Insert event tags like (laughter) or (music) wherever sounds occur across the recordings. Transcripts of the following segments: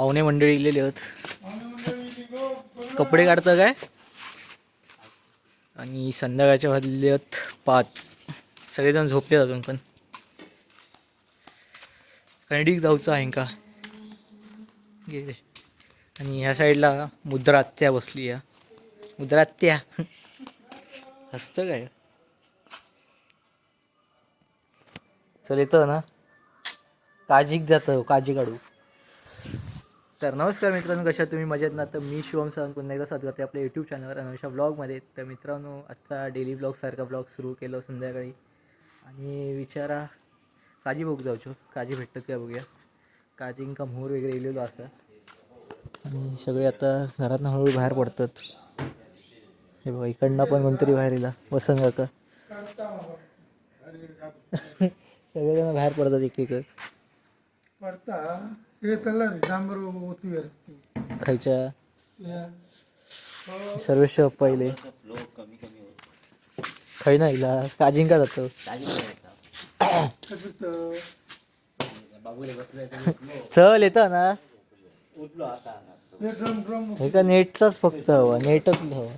पाहुणे मंडळी इलेले आहेत. कपडे काढतं काय? आणि संध्याकाळच्या वाजले आहेत पाच. सगळेजण झोपले अजून पण. कॅनडीक जाऊचं आहे का? गेले आणि ह्या साईडला मुद्रात्या बसली या मुद्रात्या. हसतं काय? चल येतं ना? काळजीक जातं हो, काळजी काढू. तर नमस्कार मित्रांनो कशा तुम्ही? मजेत ना? तर मी शिवम सावंत पुन्हा एकदा साथ करते आपल्या यूट्यूब चॅनलवर अनवशा ब्लॉगमध्ये तर मित्रांनो आजचा डेली ब्लॉगसारखा ब्लॉग सुरू केलं संध्याकाळी. आणि विचारा काजी बघू जाऊचो काजी भेटतात काय बघूया. काजी इंका मोहर वगैरे इलेलो असं आणि सगळे आता घरातनं हळूहळू बाहेर पडतात. हे बघा इकडनं पण कोणतरी बाहेर येला वसंत काका. (laughs) सगळेजण बाहेर पडतात एक एकच पडता. खायच्या सर्वेश पहिले खै ना इला काजिंका जातो चल येतं ना हे ड्रम ड्रम हे का नेटचाच फक्त हवा नेटच हवा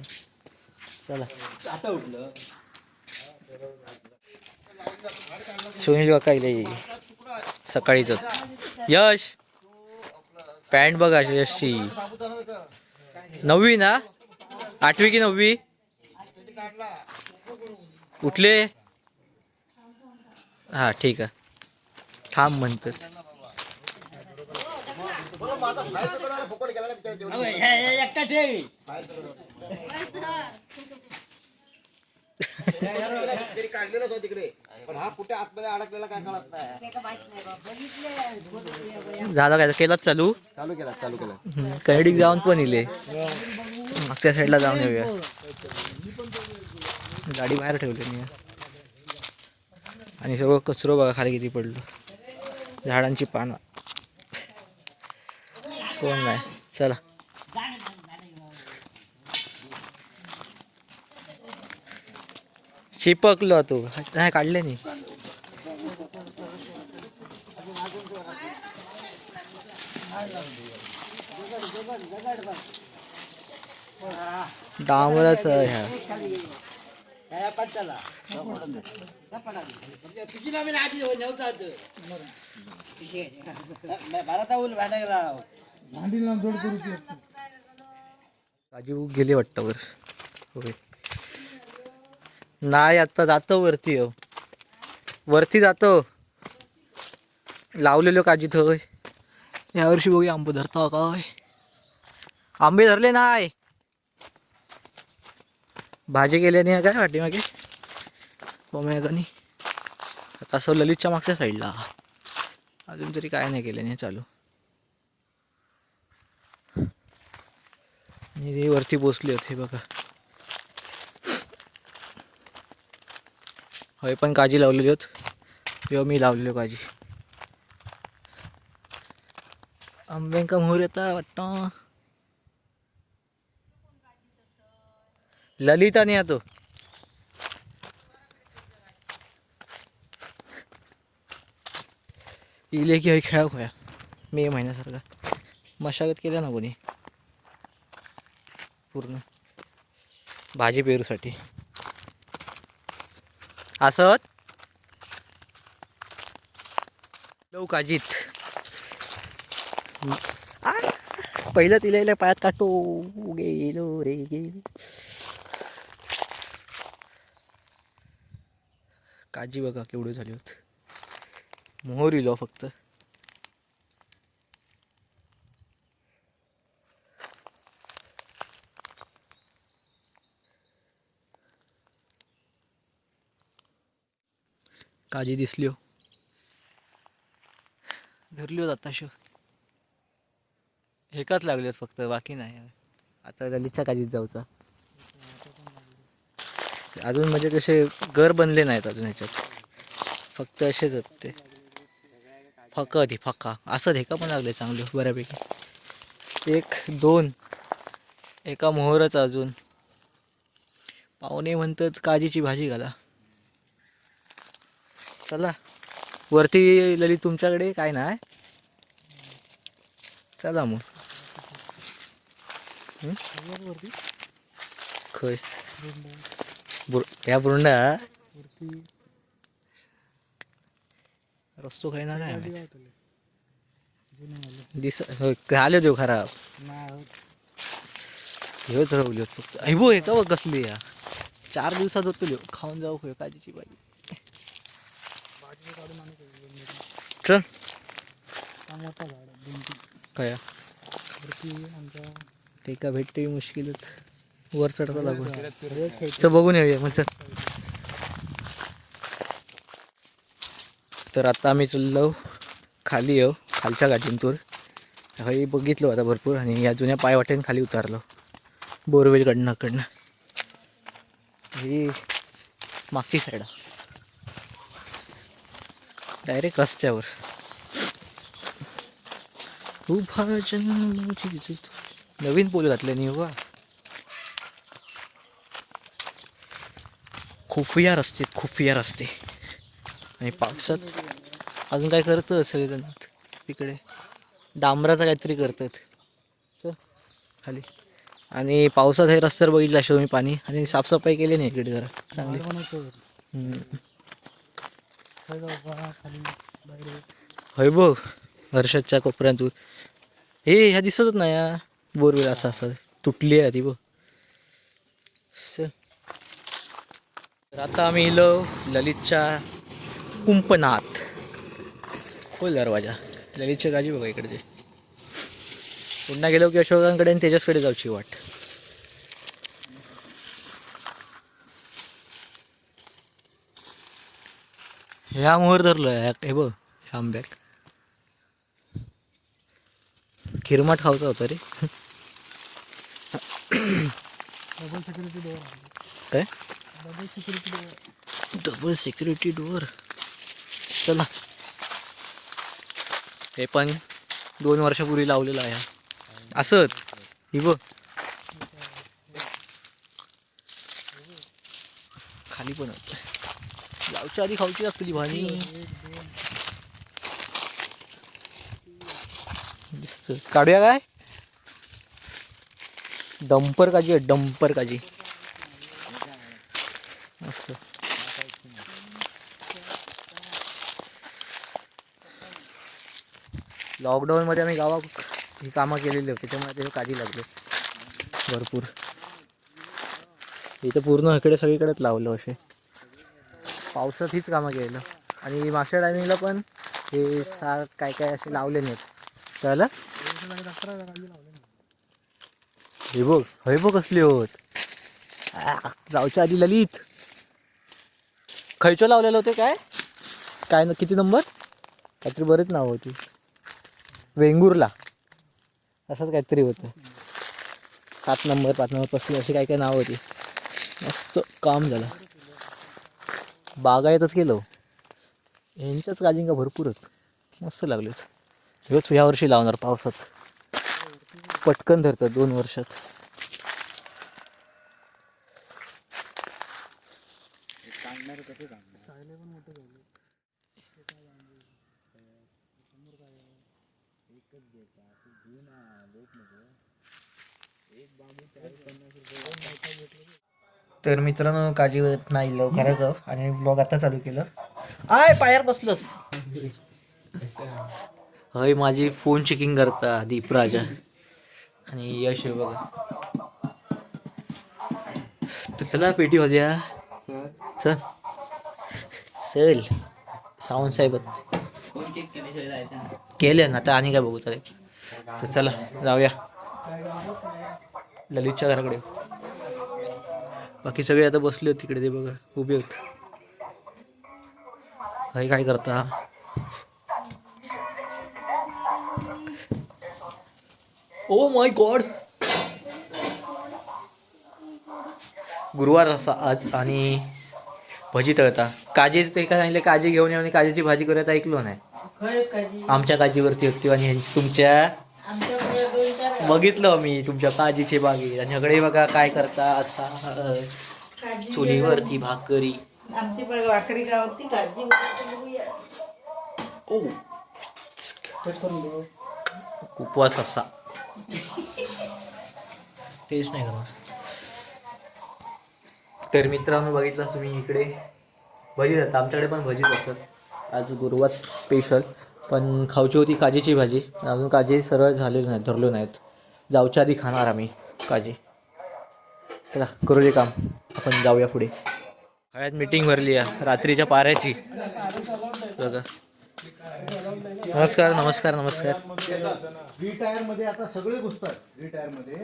चला सुनील काका इले सकाळीच यश पॅन्ट बघा यशची नववी ना? आठवी की नववी? उठले? हा ठीक आहे. थांब (laughs) म्हणतात झालं काय? केलाच चालू? चालू केला चालू केला. कॅनडीक जाऊन पण इले. मागच्या साईडला जाऊन येऊया. गाडी बाहेर ठेवली मी. आणि सगळं कचरो बघा खाली किती पडलं. झाडांची पानं. कोण नाही. चला. चिपकलो तू. नाही काढले नाही. डांबरच ह्या भांडी गेले वाटतं वर. ओके नाही आता जातो वरती हो. वरती जातो. लावलेलो काजी थोय यावर्षी बघूया आंबे धरता काय आंबे धरले नाही. भाजी केल्याने काय पाठीमागे पोम्यागानी आता असं ललितच्या मागच्या साईडला. अजून तरी काय नाही केलं नाही चालू. मी ते वरती पोचले होते बघा. होय पण काजी लावलेली होत. किंवा मी लावलेलो काजी. आंब्यांका मोहर येता वाटतं? ललिता नाही तो. इले की हय खेळा खोया. मे महिन्यासारखा. मशागत केल्या ना कोणी? पूर्ण. भाजी पेरूसाठी. असत लव काजीत पहिलं तिला इला पायात काटो. गेलो रे गेलो. काजी बघा केवढी झाली होत. मोहर इलो फक्त. काजी दिसली हो. धरली होत आताशी एकाच लागलेत फक्त बाकी नाही. आता ललितच्या काजीत जाऊचा. अजून म्हणजे कसे घर बनले नाहीत अजून ह्याच्यात फक्त असेच आहेत ते. फका ती फका. असं हे का पण लागले चांगलं बऱ्यापैकी. एक दोन. एका मोहरच अजून. पाहुणे म्हणतात काजीची भाजी घाला. चला. वरती ललित तुमच्याकडे काय नाही चला मग. खय या ह्या बुरंडा. रस्तो काही ना काय दिस होय आले देव खराब. हेच राहू होत फक्त. अहिबो हे का कसली या? चार दिवसात होतो ल्यो खाऊन जाऊ होय काजीची भाजी. चल. काय? ते का भेटते मुश्किलच वर चढता लागून. चल बघून येऊया मग चल. तर आता आम्ही चाललो खाली येऊ खालच्या गाठींतून हे बघितलं आता भरपूर आणि या जुन्या पायवाटेन खाली उतारलो. बोरवेलकडनं कडनं. ही मागची साईड डायरेक्ट रस्त्यावर. नवीन पोल घातले नाही बा खुफिया रस्ते खुफिया रस्ते. आणि पावसात अजून काय करतं सगळेजण? तिकडे डांबराचं काहीतरी करतात. चल खाली. आणि पावसात हे रस्त्यावर बघितलं असेल मी पाणी. आणि साफसफाई केली नाही इकडे जरा. चांगली. होय बघ हर्षदच्या कोपऱ्यातून हे ह्या दिसतच नाही या बोरवेल असं असं. तुटली आहे ती बघ. तर आता आम्ही इलो ललितच्या कुंपनात. खोल दरवाजा. ललितच्या गाजी बघा इकडचे. पुन्हा गेलो की अशोकांकडे आणि तेजसकडे जाऊची वाट. ह्या मोहर धरलं हे बघ ह्या आंब्याक खिरमाट खावचा होता रे. काय? डबल सिक्युरिटी डोअर चला. हे पण दोन वर्षापूर्वी लावलेलं आहे. असंच. ही बघ. खाली पण लावची आधी खाऊची असली भाजी. दिसत. काढूया काय? डंपर काजी आहे डंपर काजी. असं. लॉकडाऊनमध्ये आम्ही गावा ही कामं केलेली होती त्याच्यामुळे ते काजी लागले. भरपूर. इथं पूर्ण इकडे सगळीकडेच लावलं असे. पावसात हीच कामं केलं आणि मागच्या टायमिंगला पण हे सा काय काय असे लावले नाहीत. कळलं? हे बघ हे बघ कसले होत. जाऊच्या आधी ललित. खयचो लावलेलं होते काय? काय न किती नंबर काहीतरी बरेच नाव होती. वेंगुर्ला. असंच काहीतरी होतं. सात नंबर पाच नंबर पस्तीस अशी काय काय नाव होती. मस्त काम झालं. बागायतच गेलो यांच्याच काजिंका भरपूरच मस्त लागलेत हेच ह्या वर्षी लावणार पावसात. पटकन धरतात दोन वर्षात. तर मित्रांनो काळजी होत नाही लवकर ग आणि ब्लॉग आता चालू केलं. आय पायर बसलोस. हय माझी फोन चेकिंग करता दीपराजा आणि यश आहे बघा. तर चला पेटी वाजूया. चल. चल. सावंत साहेब केले ना आता आणि काय बघू चालेल तर चला जाऊया. ललितच्या घराकडे बाकी सगळे आता बसले होते तिकडे ते बघा उभे होत काही काय करता? Oh my god! गुरुवार असा आज आणि भजी तळता. काजेच ते काय सांगितलं काजी घेऊन येऊन काजीची भाजी करत ऐकलो नाही. आमच्या काजीवरती होती आणि ह्यांची तुमच्या बघितलं मी तुमच्या काजीचे बागे आणि सगळे बघा काय करता असा अ, चुलीवरती भाकरी. आमची काळजी ओ. उपवास असा. टेस्ट नाही करणार. तर मित्रांनो बघितलं तुम्ही इकडे. भजी जातात आमच्याकडे पण भजीच असतात आज गुरुवार स्पेशल पण खाऊची होती काजीची भाजी. अजून काजी सरळ झालेली नाहीत धरलो नाहीत. जाऊच्या आधी खाणार आम्ही काजी. चला करू दे काम. आपण जाऊया पुढे. हळद मीटिंग भरली आहे रात्रीच्या पाऱ्याची. बघा. नमस्कार नमस्कार नमस्कार. टायरमध्ये आता सगळे घुसतात. टायरमध्ये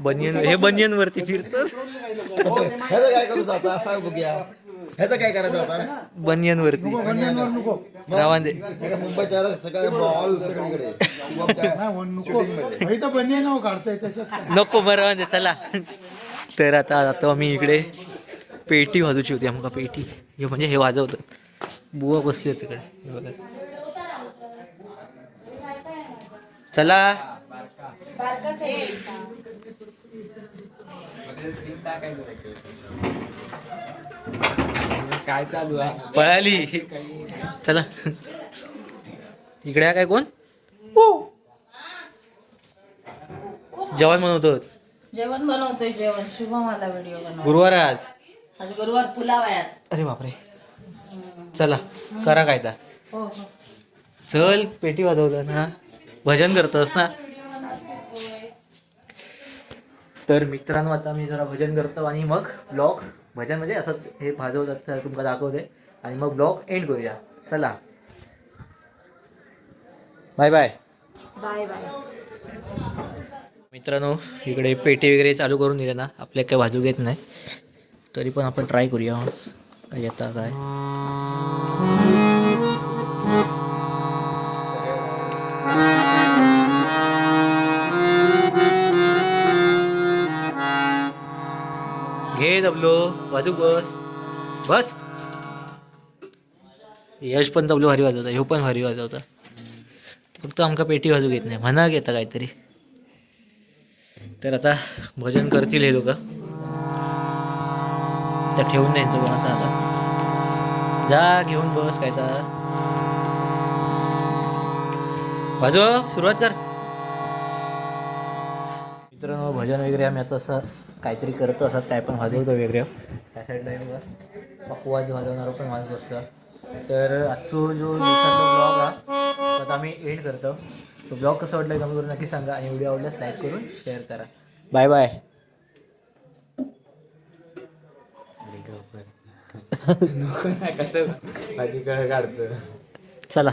बनियन हे बनियन वरती ह्याचं काय करू आता? काय बघूया. ह्याचं काय करायचं आता? बनियन वरती बनियनवर नको. रावांदे हे मुंबईच्या बॉल सगळीकडे. नको. बनियन काढताय त्याच्यात. काय? नको बरं दे चला. तर आता आता आम्ही इकडे पेटी वाजूची होती आमका पेटी. हे म्हणजे हे वाजवतं बुवा बसली होती तिकडे. हे बघा. चला. काय चालू आहे? पळाली. चला. इकडे काय कोण? जेवण बनवतो. जेवण बनवतोय जेवण. शुभम आला व्हिडिओ बनव गुरुवार आहे आज. आज गुरुवार पुलाव आहे आज. अरे बापरे. चला करा काय तर हो हो. चल पेटी वाजवलं ना. भजन करतोस ना. तर मित्रांनो आता मी जरा भजन करतो आणि मग ब्लॉग भजन म्हणजे असंच हे भाजवतात तर तुमका दाखवते. आणि मग ब्लॉग एंड करूया. चला. बाय बाय बाय बाय मित्रांनो इकडे पेटी वगैरे चालू करून दिले ना आपल्या काय वाजू घेत नाही. तरी पण आपण ट्राय करूया. काय येता काय? घे दबलो वाजू बस. बस. यश पण तबलो भारी वाजवता. ह्यो पण भारी वाजवता. फक्त आमका पेटी वाजू घेत नाही. म्हणा घेता काहीतरी. तर आता भजन करतील हे लोक. त्या ठेवून द्यायचं कोणाचं आता. जा घेऊन बस काय तर. वाजव सुरुवात कर. मित्रांनो भजन वगैरे आम्ही आता असं काहीतरी करतो असंच काय पण वाजवतो वेगळं. त्या साईडला येऊन बस. पकवाज वाजवणारा पण माणूस बसला. तर आजचो जो दिवसाचा ब्लॉग हा तो आता आम्ही एंड करतो. तो ब्लॉग कसं वाटलं कमेंट करून नक्की सांगा आणि व्हिडिओ आवडल्यास लाईक करून शेअर करा. बाय (laughs) बाय कसं? भाजी काढतो. चला.